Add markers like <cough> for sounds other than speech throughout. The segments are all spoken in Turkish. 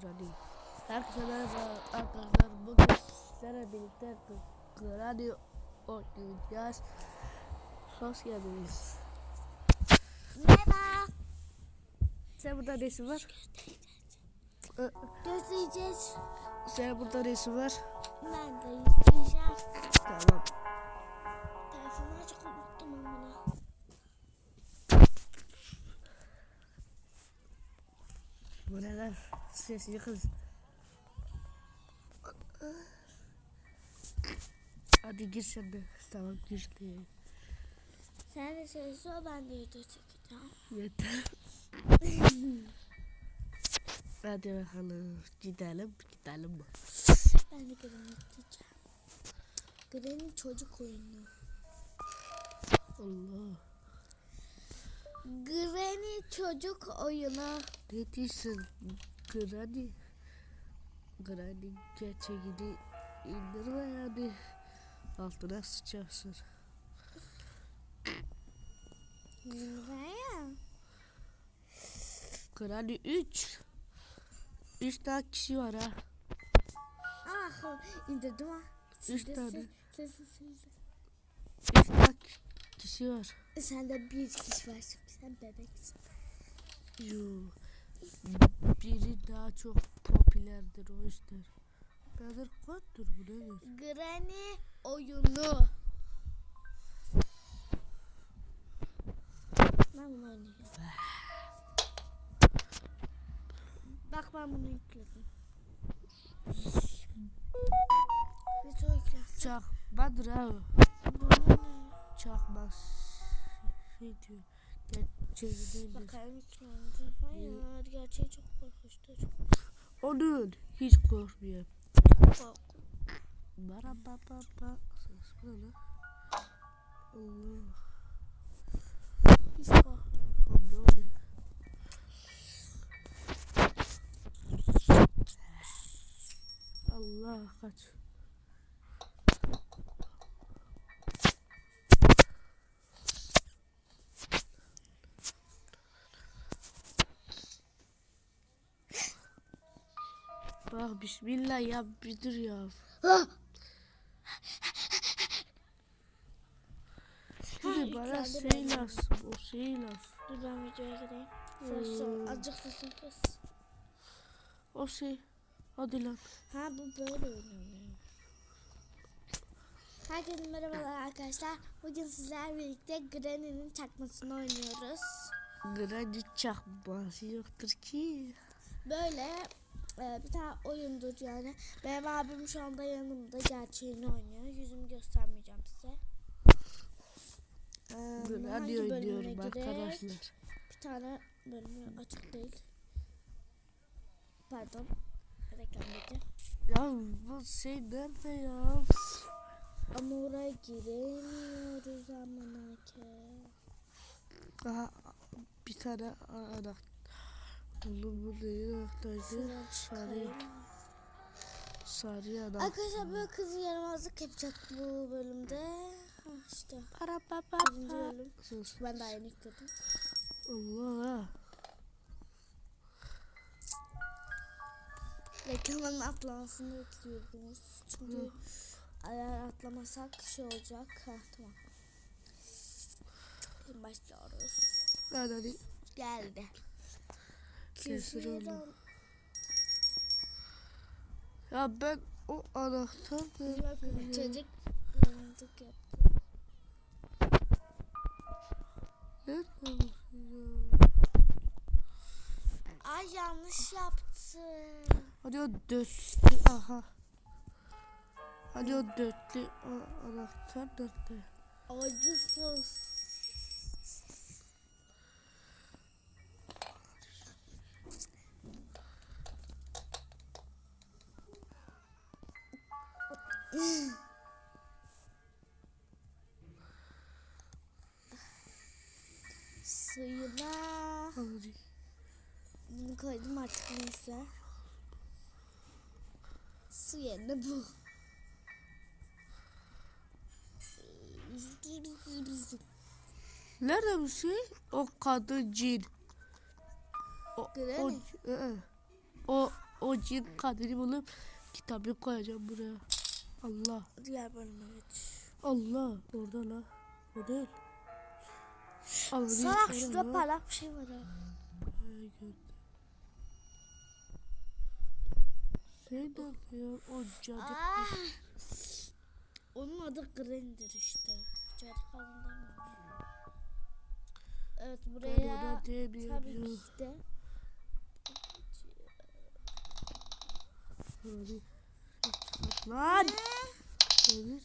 Granny. Herkese merhaba arkadaşlar. Bugün sizlerle birlikte Granny oynayacağız. Hoş geldiniz. Merhaba. Sen burada resim var. Gözleyeceğiz. Sen burada resim var. Ben de izleyeceğim. Tamam. Telefonu açık unuttum ama. Bu neden? Sesli kız. Hadi gir sen de. Tamam girdi. Sen de ses ol ben de video çekeceğim. Yeter. Hadi bakalım. Gidelim. Gidelim. Ben de Granny diyeceğim. Granny çocuk oyunu. Allah. Granny çocuk oyunu. Ne diyorsun? Granny. Granny gerçeğini indirme yani. Altına sıçarsın. Güzel. Granny 3. 3 daha kişi var ha. Ah indirdim ha. Üç tane. Sesi sildi. 3 daha ki- kişi var. Sen de bir kişi var sen bebeksin. Yo. Biri daha çok popülerdir o yüzden. Better Quad'dır bu nedir? Granny oyunu. Ben bunu oynayacağım. Bak ben bunu yükledim. Ve sonra yükledim. Çakmadır ha. o. Bana Çakmaz. Şey diyor. Değildir. Bakalım yüklendi. Hayır gerçeği çok korkunçtur. Onun hiç korkmuyor. Kork. Bara ba ba. Ses? Allah. Hiç ne oluyor? Allah kaç. Bak bismillah ya bir dur ya. Ah! Şimdi bana şey lazım. O şey lazım. Dur ben videoya gireyim. Ol. Hmm. Azıcık sesin kız. O şey. Hadi lan. Ha bu böyle oynanıyor. Herkese merhabalar arkadaşlar. Bugün sizlerle birlikte Granny'nin çakmasını oynuyoruz. Granny çakması yoktur ki. Böyle e, bir tane oyundur yani. Benim abim şu anda yanımda gerçeğini oynuyor. Yüzümü göstermeyeceğim size. Ee, bölümüne oynuyorum arkadaşlar. Bir tane bölümü açık değil. Pardon. Reklam dedi. Ya bu şey nerede ya? Ama oraya giremiyoruz amanake. Aha, bir tane anak. Oğlum bu neyin anahtaydı? Şuradan Sarı, sarı anak. Arkadaşlar böyle kızı yaramazlık yapacak bu bölümde. Ha işte Para pa pa bölüm. Ben daha yeni yükledim. Allah. Reklamın atlamasını bekliyoruz. Çünkü eğer atlamasak şey olacak. Ha tamam. Şimdi başlıyoruz. Hadi Geldi. Kesir. Küfürden- Ya ben o anahtar nerede? çocuk yaramazlık yaptı. Nerede bu ya? Ay yanlış yaptı. Hadi o dörtlü aha. Hadi o dörtlü o anahtar nerede? Acısız. Suyuna bunu koydum artık neyse. Su yerine bu. Nerede bu şey? O kadın cin. O, ı-ı. o, o o cin kaderi bulup kitabı koyacağım buraya. Allah. Diğer bölüme geç. Allah. Orada la. O değil. Allah. Salak şurada parlak bir şey var ha. Şey nerede ya? O cadı. Ah. Onun adı Grindir işte. Cadı kadından mı? Evet buraya tabii de Hadi. Lan. Evet.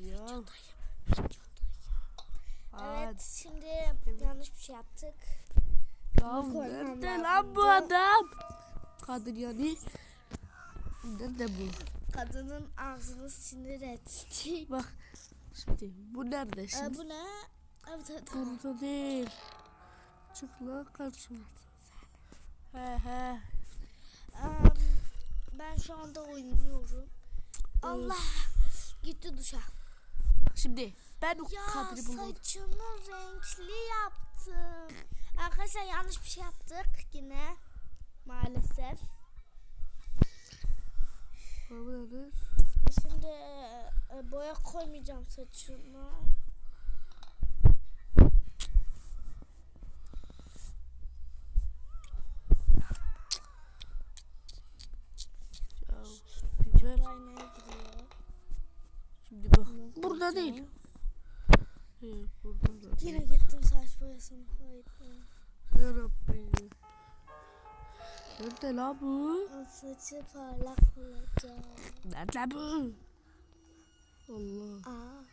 Ya. Evet şimdi yanlış bir şey yaptık. Ya nerede lazımdı. lan bu adam? Kadın yani. Nerede bu? Kadının ağzını sinir ettik. <laughs> Bak. Şimdi bu nerede Ee, şimdi? bu ne? Evet evet. Burada değil. Çık lan karşıma. He he. Ee, ben şu anda oynuyorum. Allah gitti duşa. Şimdi ben o Ya kadını bulmadım. saçımı renkli yaptım. Arkadaşlar yanlış bir şey yaptık yine. Maalesef. Şimdi e, boya koymayacağım saçıma. Ya, güzel. Buraya ne gidiyor? Şimdi bak. Burada değil. Evet, burada da Yine değil. gittim boyasını koydum. Ya Rabbi. Nerede la bu? Saçı parlak olacak. Nerede bu? Allah. Aa.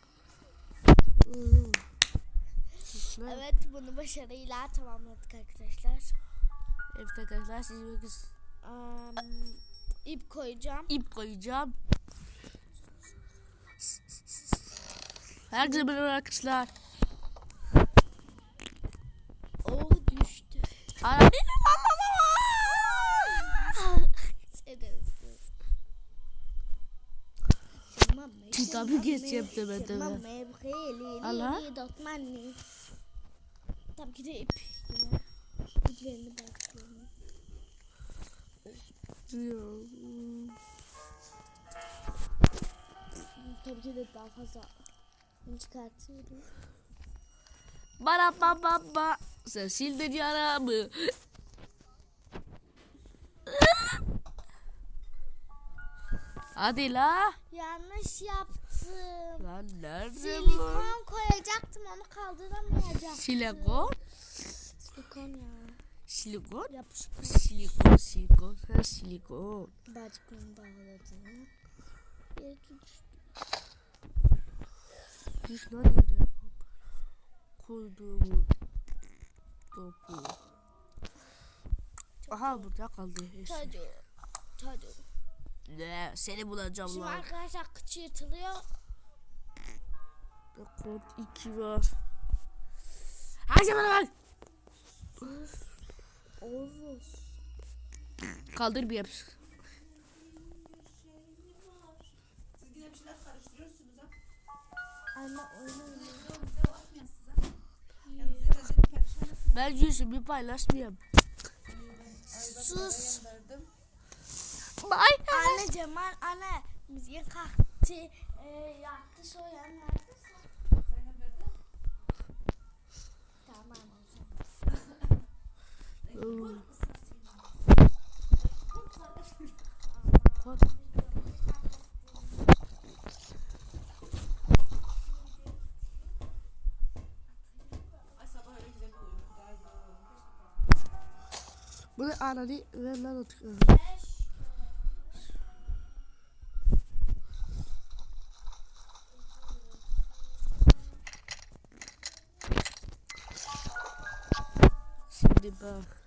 Evet bunu başarıyla tamamladık arkadaşlar. Evet arkadaşlar siz bakın. Am, ip koyacağım. ip koyacağım. Herkese merhaba arkadaşlar. O düştü. Ana Şerefsiz. Tamam mı? Mevkili. Allah. Lili dotmanli. Tabii ki de ip yine. İplerini bakıyorum. Tabii ki de daha fazla çıkartıyorum. Bana baba baba. Sen sildin yaramı. Hadi la. Yanlış yaptım. Lan nerede bu? Silikon koyacaktım onu kaldıramayacaktım. Silikon. Silikon ya. Silikon. Yapışkan. Silikon, silikon, ha silikon. Bacaklarını bağladım. İki üç. Biz lan yere koyduğumuz topu. Aha burada kaldı. Çocuk. Çocuk. Ne? Seni bulacağım Şimdi lan. arkadaşlar kıçı yırtılıyor. Kod 2 var. Hadi bana bak. Oğuz. Kaldır bir oynuyor. Ben yüzümü paylaşmayayım. Sus. Bye. Anne Cemal anne. Müziğin kalktı. E, yattı soyan nerede? Tamam o zaman. Kod. Bunu ananı ver lan otur. Bak.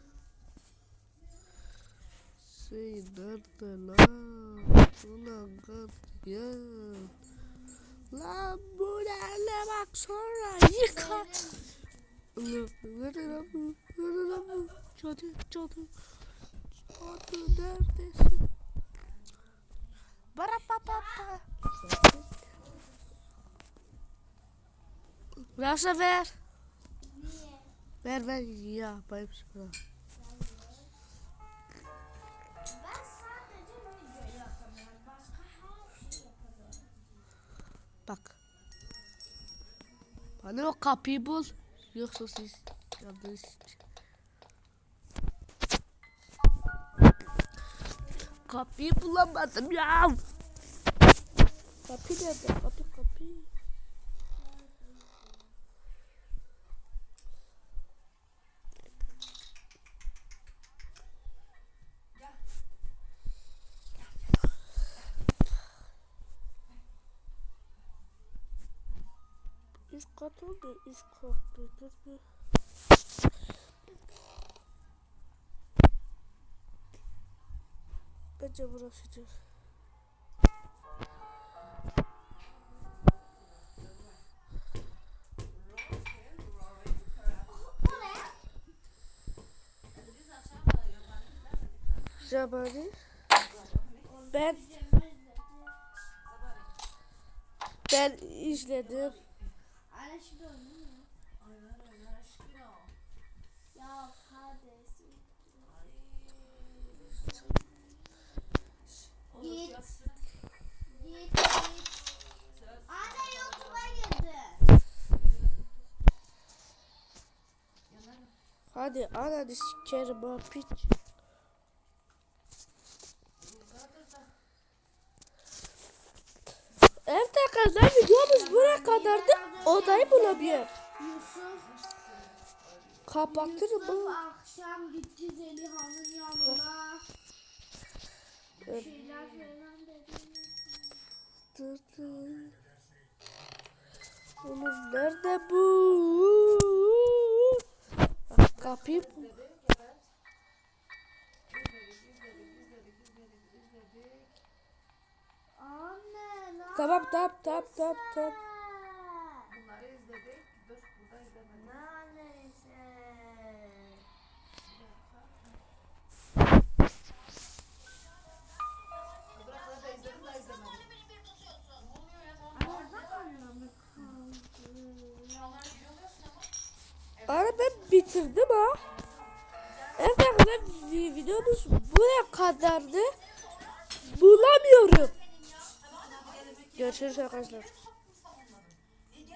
Şey nerede lan? Ulan gardiyan. Lan bu nerede bak sonra. Ulan nerede lan bu? Nerede lan bu? Cadı cadı. Cadı neredesin? Bara pa pa pa. Ver. Ver ver ya bayım sıkıla. Bak. Bana o kapıyı bul. Yoksa siz yaptınız. Kapıyı bulamadım ya. Kapı nerede? Kapı kapı. Üst kat oldu. Üst kat dur bir. Bence burasıdır. Zabani. Ben ben izledim. Anne şimdi oynamıyor. Ya kardeşim. Git. Git git. Anne YouTube'a girdi. Hadi ananı sikerim ha piç. Evet arkadaşlar videomuz buraya kadardı. Odayı bulamıyorum. Yusuf. Kapatırım Yusuf bu. akşam gitti Zeliha'nın yanına. Bir şeyler falan dedi. Dur, dur. Oğlum nerede bu? Bak, Kapıyı. Anne ne Tamam tamam tamam tamam tamam. Ben bitirdim ha. Evet arkadaşlar vi- videomuz buraya kadardı. Bulamıyorum. Görüşürüz arkadaşlar.